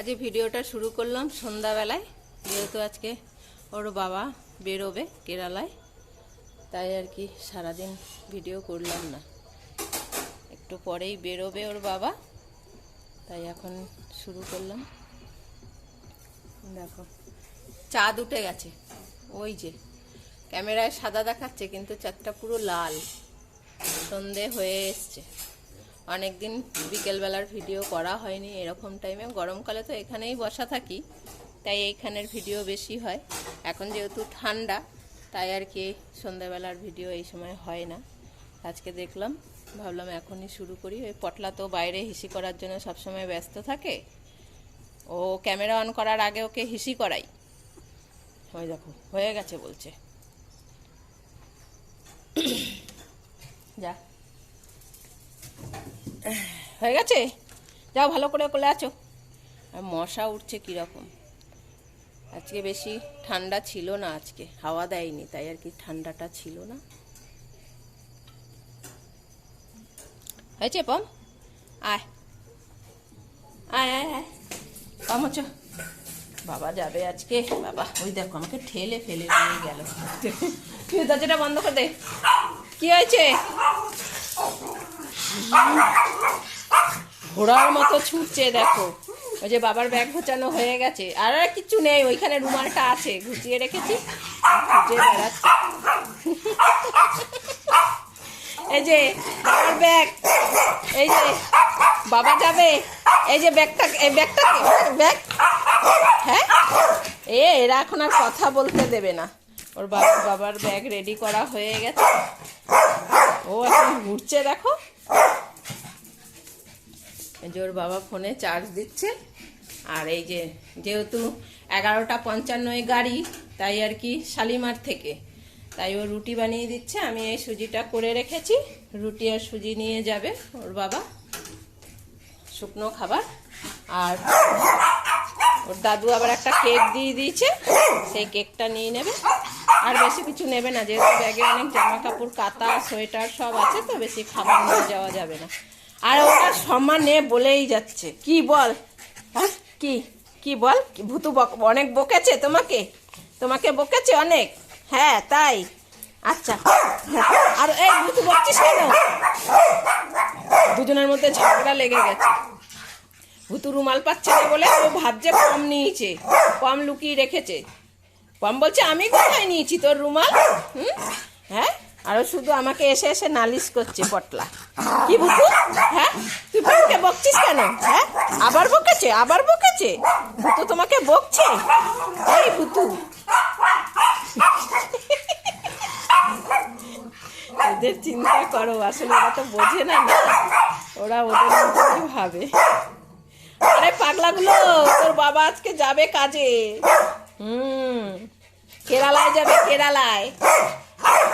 আজকে ভিডিওটা শুরু করলাম সন্ধ্যাবেলায়, যেহেতু আজকে ওর বাবা বেরোবে কেরালায়, তাই আর কি সারাদিন ভিডিও করলাম না। একটু পরেই বেরোবে ওর বাবা, তাই এখন শুরু করলাম। দেখো, চাঁদ উঠে গেছে, ওই যে, ক্যামেরায় সাদা দেখাচ্ছে কিন্তু চাঁদটা পুরো লাল, সন্ধে হয়ে এসছে। অনেকদিন বিকেলবেলার ভিডিও করা হয়নি এরকম টাইমে গরমকালে তো এখানেই বসা থাকি, তাই এইখানের ভিডিও বেশি হয়। এখন যেহেতু ঠান্ডা, তাই আর কি সন্ধ্যাবেলার ভিডিও এই সময় হয় না। আজকে দেখলাম, ভাবলাম এখনই শুরু করি। ওই পটলা তো বাইরে হিসি করার জন্য সবসময় ব্যস্ত থাকে। ও ক্যামেরা অন করার আগে ওকে হিসি করাই। ওই দেখো, হয়ে গেছে বলছে। যা। হয়ে গেছে? যাও, ভালো করে কোলে আছো। আর মশা উঠছে কীরকম? আজকে বেশি ঠান্ডা ছিল না আজকে, হাওয়া দেয়নি, তাই আর কি ঠান্ডাটা ছিল না। হয়েছে, পম? আয়। আয় আয় আয়। পম হচ্ছে বাবা যাবে আজকে। বাবা, ওই দেখো, আমাকে ঠেলে ফেলে নিয়ে গেল। দরজাটা বন্ধ করে দে। কি হয়েছে? ঘোড়ার মতো ছুটছে, দেখো। ওই যে বাবার ব্যাগ ঘোচানো হয়ে গেছে। আর আর কিচ্ছু নেই, ওইখানে রুমালটা আছে। ঘুচিয়ে রেখেছি। খুঁজে বেড়াচ্ছে। এই যে বাবার ব্যাগ, এই যে বাবা যাবে, এই যে ব্যাগটা, এই ব্যাগটা ব্যাগ? হ্যাঁ? এ, এরা এখন আর কথা বলতে দেবে না। ওর বাবা, বাবার ব্যাগ রেডি করা হয়ে গেছে। ও এখন ঘুরছে, দেখো। ওর বাবা ফোনে চার্জ দিচ্ছে। আর এই যে, যেহেতু এগারোটা পঞ্চান্নয় গাড়ি, তাই আর কি শালিমার থেকে। তাই ও রুটি বানিয়ে দিচ্ছে, আমি এই সুজিটা করে রেখেছি। রুটি আর সুজি নিয়ে যাবে ওর বাবা। শুকনো খাবার। আর ওর দাদু আবার একটা কেক দিয়ে দিয়েছে, সেই কেকটা নিয়ে নেবে। আর বেশি কিছু নেবে না, যেহেতু ব্যাগে অনেক জামা কাপড়, কাতা, সোয়েটার সব আছে তো, বেশি খাবার নিয়ে যাওয়া যাবে না। আর ওরা সম্মানে বলেই যাচ্ছে। কি বল? হ্যাঁ? কি? কি বল? ভুতু অনেক বকেছে তোমাকে? তোমাকে বকেছে অনেক? হ্যাঁ তাই? আচ্ছা। আর এই ভুতু বকছিস কেন? দুজনের মধ্যে ঝগড়া লেগে গেছে। ভুতু রুমাল পাচ্ছে না বলে ও ভাবছে কম নিয়েছে, কম লুকিয়ে রেখেছে। কম বলছে, আমি কোথায় নিয়েছি তোর রুমাল? হুম? হ্যাঁ? আরও শুধু আমাকে এসে এসে নালিশ করছে পটলা। কি ভুতু হ্যাঁ? তুই বোনকে বকছিস কেন? হ্যাঁ? আবার বকেছে আবার বকেছে? ভুতু তোমাকে বকছে? এই ভুতু এদের চিন্তা করো, আসলে ওরা তো বোঝে না ওরা ওদের মতোই ভাবে? আরে পাগলাগুলো, তোর বাবা আজকে যাবে কাজে। হুম। কেরালায় যাবে, কেরালায়।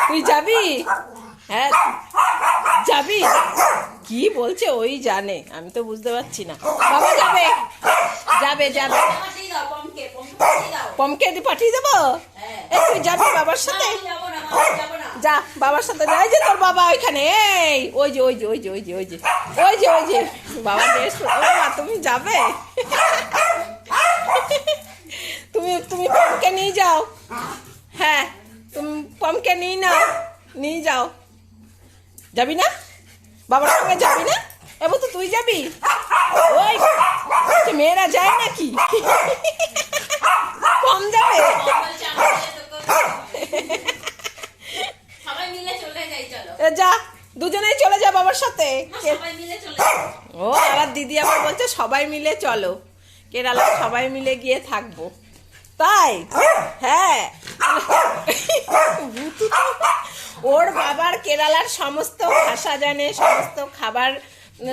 তুই যাবি? হ্যাঁ। যাবি? কি বলছে? ওই জানে। আমি তো বুঝতে পারছি না। বাবা যাবে। যাবে যাবে। পমকে পাঠিয়ে দেবো? তুই যাবি বাবার সাথে? যা, বাবার সাথে যা। এই যে তোর বাবা ওইখানে। এই, ওই যে ওই যে ওই যে ওই যে ওই যে। ওই যে ওই যে। বাবা মা, তুমি যাবে? তুমি তুমি পমকে নিয়ে যাও। হ্যাঁ তুমি পমকে নিয়ে নাও নিয়ে যাও। যাবি না? বাবার সঙ্গে যাবি না? এবার তো তুই যাবি। ওই মেয়েরা যায় নাকি? কম যাবে? যা দুজনেই চলে যা বাবার সাথে। ও আর দিদি আবার বলছে সবাই মিলে চলো। কেরালা সবাই মিলে গিয়ে থাকব। তাই? হ্যাঁ। ভূতু ওর বাবার কেরালার সমস্ত ভাষা জানে সমস্ত খাবার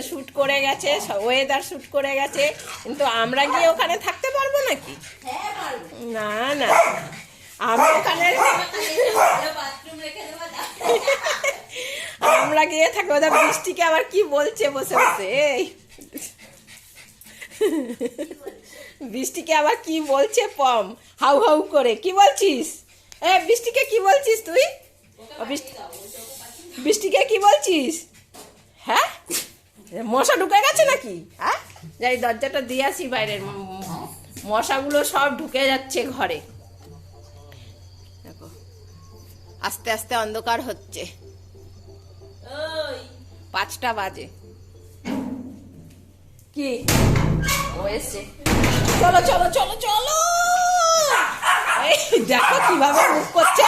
শুট করে গেছে ওয়েদার শুট করে গেছে কিন্তু আমরা গিয়ে ওখানে থাকতে পারব নাকি? হ্যাঁ না না। আমি ওখানে। আমরা গিয়ে থাকব। ওদের বৃষ্টিকে আবার কি বলছে বসে বসে? এই। বৃষ্টিকে আবার কি বলছে পম? হাউ হাউ করে। কি বলছিস? এ বৃষ্টিকে কি বলছিস তুই? বৃষ্টিকে কি বলছিস? হ্যাঁ? মশা ঢুকে গেছে নাকি? হ্যাঁ? যাই দরজাটা দিয়ে আসি বাইরের মশাগুলো সব ঢুকে যাচ্ছে ঘরে। দেখো আস্তে আস্তে অন্ধকার হচ্ছে। পাঁচটা বাজে। কি? ও এসছে। চলো চলো চলো চলো! দেখো কীভাবে মুখ করছে।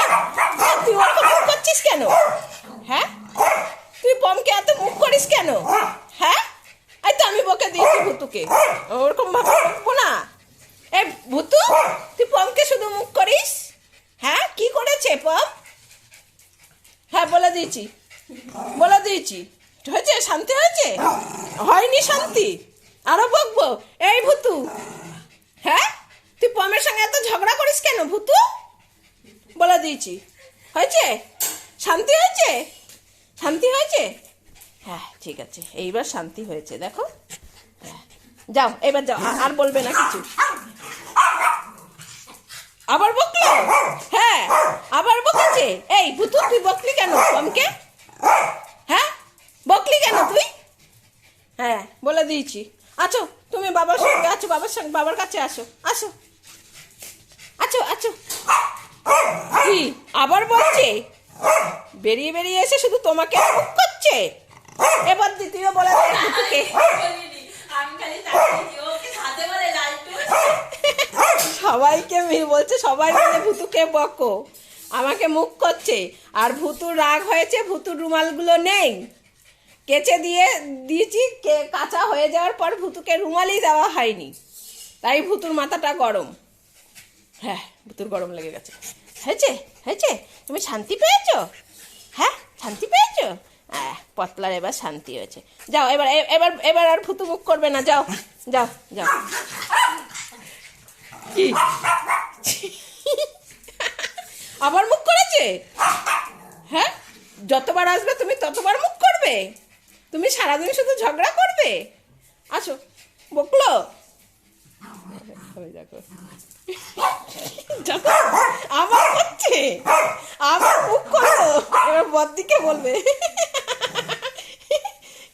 তুই ওরকম মুখ করছিস কেন? হ্যাঁ? তুই পমকে এত মুখ করিস কেন? হ্যাঁ? এই তো আমি বকে দিয়েছি ভুতুকে। ওরকম ভাবে বকবো না। এ, ভুতু, তুই পমকে শুধু মুখ করিস? হ্যাঁ? কি করেছে পম? হ্যাঁ বলে দিয়েছি। বলে দিয়েছি। হয়েছে? শান্তি হয়েছে? হয়নি শান্তি? আরও বকবো। এই ভুতু। হ্যাঁ? তুই পমের সঙ্গে এত ঝগড়া করিস কেন ভুতু? বলে দিয়েছি। হয়েছে? শান্তি হয়েছে? শান্তি হয়েছে? হ্যাঁ ঠিক আছে। এইবার শান্তি হয়েছে, দেখো। হ্যাঁ। যাও, এবার যাও। আর বলবে না কিছু। আবার বকলো? হ্যাঁ আবার বকেছে। এই, ভুতু, তুই বকলি কেন পমকে? হ্যাঁ? বকলি কেন তুই? হ্যাঁ বলে দিয়েছি। আছো তুমি বাবার সঙ্গে আছো বাবার সঙ্গে বাবার কাছে আসো আসো আছো আছো কি আবার বলছে বেরিয়ে বেরিয়ে এসে শুধু তোমাকে করছে এবার দ্বিতীয় বলে দে ভুতুকে বলিনি। আমি খালি তাকিয়েছি, ওকে সাথে বলে লালটু। সবাইকে বলছে সবাই মিলে ভুতুকে বকো আমাকে মুখ করছে আর ভুতুর রাগ হয়েছে ভুতুর রুমালগুলো নেই কেচে দিয়ে দিয়েছি, কে কাঁচা হয়ে যাওয়ার পর ভুতুকে রুমালই দেওয়া হয়নি। তাই ভুতুর মাথাটা গরম। হ্যাঁ ভুতুর গরম লেগে গেছে। হয়েছে? হয়েছে? তুমি শান্তি পেয়েছ? হ্যাঁ শান্তি পেয়েছ? হ্যাঁ পতলার এবার শান্তি হয়েছে। যাও, এবার এবার এবার আর ভুতু মুখ করবে না। যাও যাও যাও। কি? আবার মুখ করেছে? হ্যাঁ যতবার আসবে তুমি ততবার মুখ করবে। তুমি সারাদিন শুধু ঝগড়া করবে? আসো, বকলো। দেখো আবার করছে আবার মুখ করল এবার বদিকে বলবে।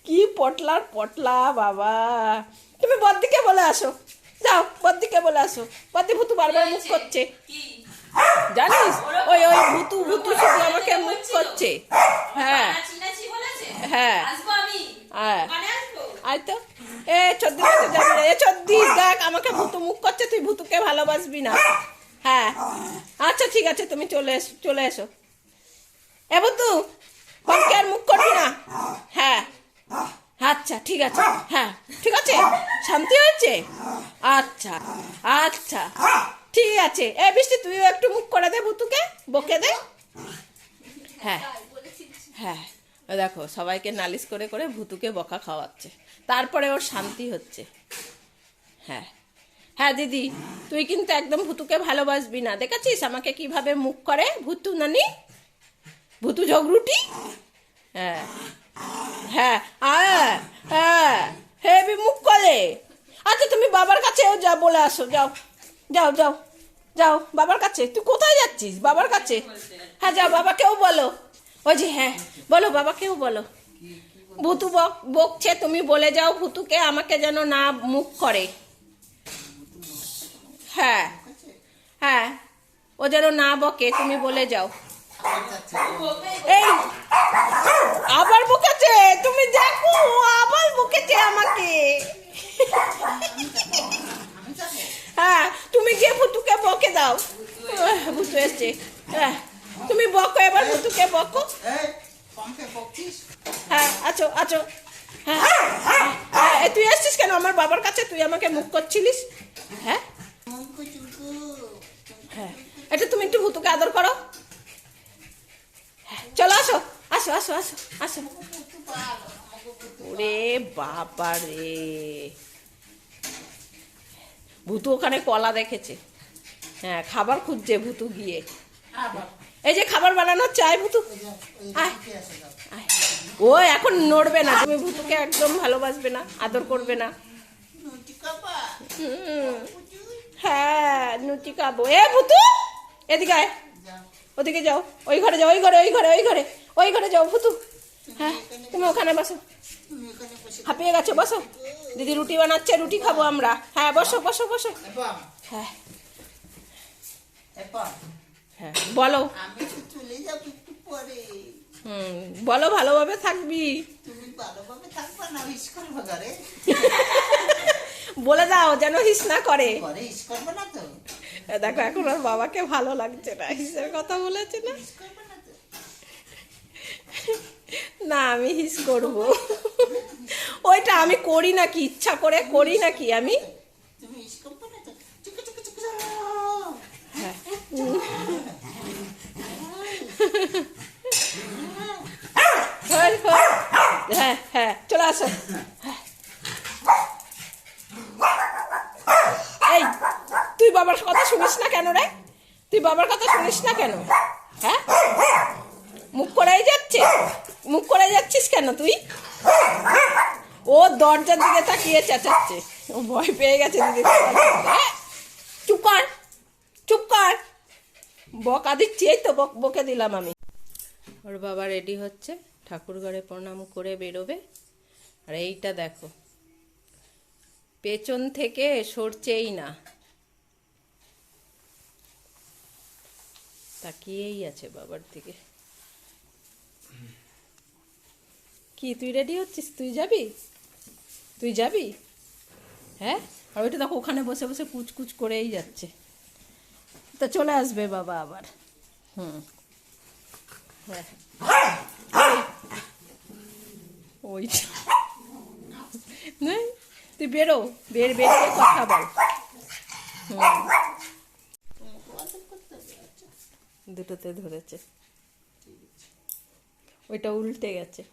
কি পটলার পটলা, বাবা। তুমি বদিকে বলে আসো। যাও বদিকে বলে আসো। বদি ভুতু বারবার মুখ করছে। জানিস, ওই ওই ভুতু ভুতু শুধু আমাকে মুখ করছে। হ্যাঁ? হ্যাঁ। হ্যাঁ ওখানে তো। এ চদ্দি যাবি না। এ চদ্দি দেখ আমাকে ভুতু মুখ করছে তুই ভুতুকে ভালোবাসবি না। হ্যাঁ। আচ্ছা ঠিক আছে তুমি চলে এসো চলে এসো। এ ভুতু পমকে আর মুখ করবি না? হ্যাঁ। আচ্ছা ঠিক আছে। হ্যাঁ ঠিক আছে? শান্তি হয়েছে? আচ্ছা আচ্ছা। ঠিক আছে। এ বৃষ্টি তুইও একটু মুখ করে দে ভুতুকে বকে দে। হ্যাঁ। হ্যাঁ। দেখো, সবাইকে নালিশ করে করে ভুতুকে বকা খাওয়াচ্ছে। তারপরে ওর শান্তি হচ্ছে। হ্যাঁ। হ্যাঁ দিদি, তুই কিন্তু একদম ভুতুকে ভালোবাসবি না। দেখেছিস আমাকে কীভাবে মুখ করে? ভুতু নানি? ভুতু ঝগড়ুটি? হ্যাঁ। হ্যাঁ হ্যাঁ। হ্যাঁ হেবি মুখ করে। আচ্ছা তুমি বাবার কাছেও যা বলে আসো, যাও। যাও যাও যাও, বাবার কাছে। তুই কোথায় যাচ্ছিস? বাবার কাছে? হ্যাঁ যাও, বাবাকেও বলো। ওই যে হ্যাঁ। বলো, বাবাকেও বলো। ভুতু বক বকছে, তুমি বলে যাও ভুতুকে, আমাকে যেন না মুখ করে। হ্যাঁ। হ্যাঁ। ও যেন না বকে, তুমি বলে যাও। এই, আবার বকেছে? তুমি দেখো আবার বকেছে আমাকে। হ্যাঁ তুমি গিয়ে ভুতুকে বকে দাও। ভুতু এসছে। হ্যাঁ তুমি বকো এবার ভুতুকে বকো। হ্যাঁ আছো আছো। হ্যাঁ হ্যাঁ তুই আসছিস কেন? আমার বাবার কাছে তুই আমাকে মুখ করছিলিস? হ্যাঁ? হ্যাঁ এটা তুমি একটু ভুতুকে আদর করো। হ্যাঁ, চলো আসো আসো আসো আসো আসো। ওরে বাবা রে। ভুতু ওখানে কলা দেখেছে। হ্যাঁ খাবার খুঁজছে ভুতু গিয়ে। এই যে খাবার বানানো চাই ভুতু। ও এখন নড়বে না। তুমি ভুতুকে একদম ভালোবাসবে না আদর করবে না। হ্যাঁ নুচি খাব। এ ভুতু! এদিকে আয়। ওদিকে যাও। ওই ঘরে যাও ওই ঘরে ওই ঘরে ওই ঘরে ওই ঘরে যাও ভুতু। হ্যাঁ তুমি ওখানে বসো। হাঁপিয়ে গেছো বসো। দিদি রুটি বানাচ্ছে রুটি খাব আমরা। হ্যাঁ বসো বসো বসো। হ্যাঁ। বলো। হুম বলো ভালোভাবে থাকবি। বলে দাও যেন হিস না করে। দেখো এখন ওর বাবাকে ভালো লাগছে না হিসের কথা বলেছে না। না আমি হিস করব। ওইটা আমি করি নাকি ইচ্ছা করে করি নাকি আমি তুমি হিস করবে না তো চুকে চুকে চুকে হ্যাঁ হ্যাঁ হ্যাঁ হ্যাঁ চলে আসো এই তুই বাবার কথা শুনিস না কেন রে তুই বাবার কথা শুনিস না কেন? হ্যাঁ? মুখ করাই যাচ্ছে? মুখ করাই যাচ্ছিস কেন তুই? ও দরজার দিকে তাকিয়ে চেঁচাচ্ছে। ও ভয় পেয়ে গেছে দিদি হ্যাঁ? চুপ কর চুপ কর। বকা দিচ্ছি, এই তো বক- বকে দিলাম আমি। ওর বাবা রেডি হচ্ছে, ঠাকুর ঘরে প্রণাম করে বেরোবে। আর এইটা দেখো, পেছন থেকে সরছেই না। তাকিয়েই আছে বাবার দিকে। কি, তুই রেডি হচ্ছিস? তুই যাবি? তুই যাবি? হ্যাঁ? আর ওইটা দেখো, ওখানে বসে বসে কুচকুচ করেই যাচ্ছে। তো চলে আসবে বাবা আবার। হুম। হ্যাঁ। ওই তুই বেরো, বের বেরিয়ে কথা বল। হুম। দুটোতে ধরেছে। ওইটা উল্টে গেছে।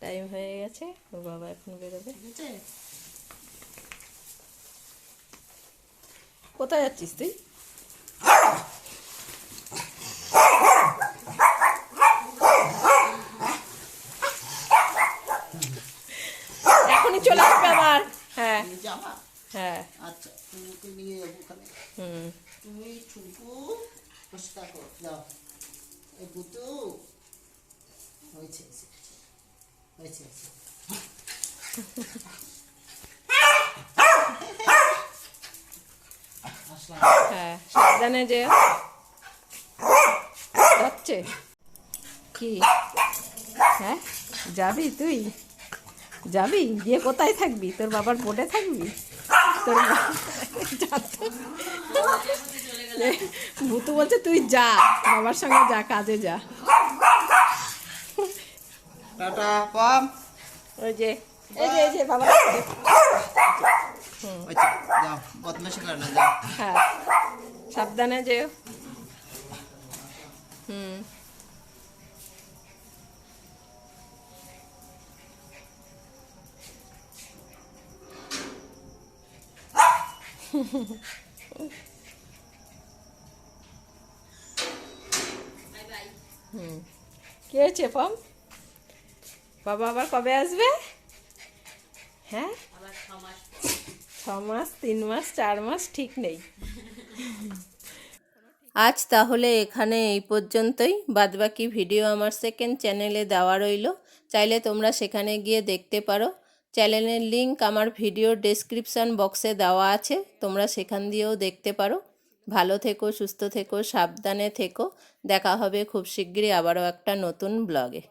টাইম হয়ে গেছে, ওর বাবা এখন বেরোবে। কোথায় যাচ্ছিস তুই এখনই চলে আসবে আবার। হ্যাঁ। হ্যাঁ। আচ্ছা তোমাকে নিয়ে যাব ওখানে। হুম। তুমি ছুটু বসে থাকো যাও। এই বুতু হয়েছে হয়েছে, হয়েছে হয়েছে। হ্যাঁ সাবধানে যে যাচ্ছে। কি? হ্যাঁ যাবি তুই? যাবি? গিয়ে কোথায় থাকবি? তোর বাবার বোটে থাকবি? তোর ভূতু বলছে তুই যা বাবার সঙ্গে যা কাজে যা। ওই যে এই এই বাবা হ্যাঁ সাবধানে যেও। হুম। হুম কি হয়েছে পম বাবা আবার কবে আসবে? হ্যাঁ? ছ মাস তিন মাস চার মাস ঠিক নেই। আজ তাহলে এখানে এই পর্যন্তই। বাদবাকি ভিডিও আমার সেকেন্ড চ্যানেলে দেওয়া রইল। চাইলে তোমরা সেখানে গিয়ে দেখতে পারো। চ্যানেলের লিংক আমার ভিডিও ডেসক্রিপশান বক্সে দেওয়া আছে, তোমরা সেখান দিয়েও দেখতে পারো। ভালো থেকো, সুস্থ থেকো, সাবধানে থেকো। দেখা হবে খুব শিগগিরই আবারও একটা নতুন ব্লগে।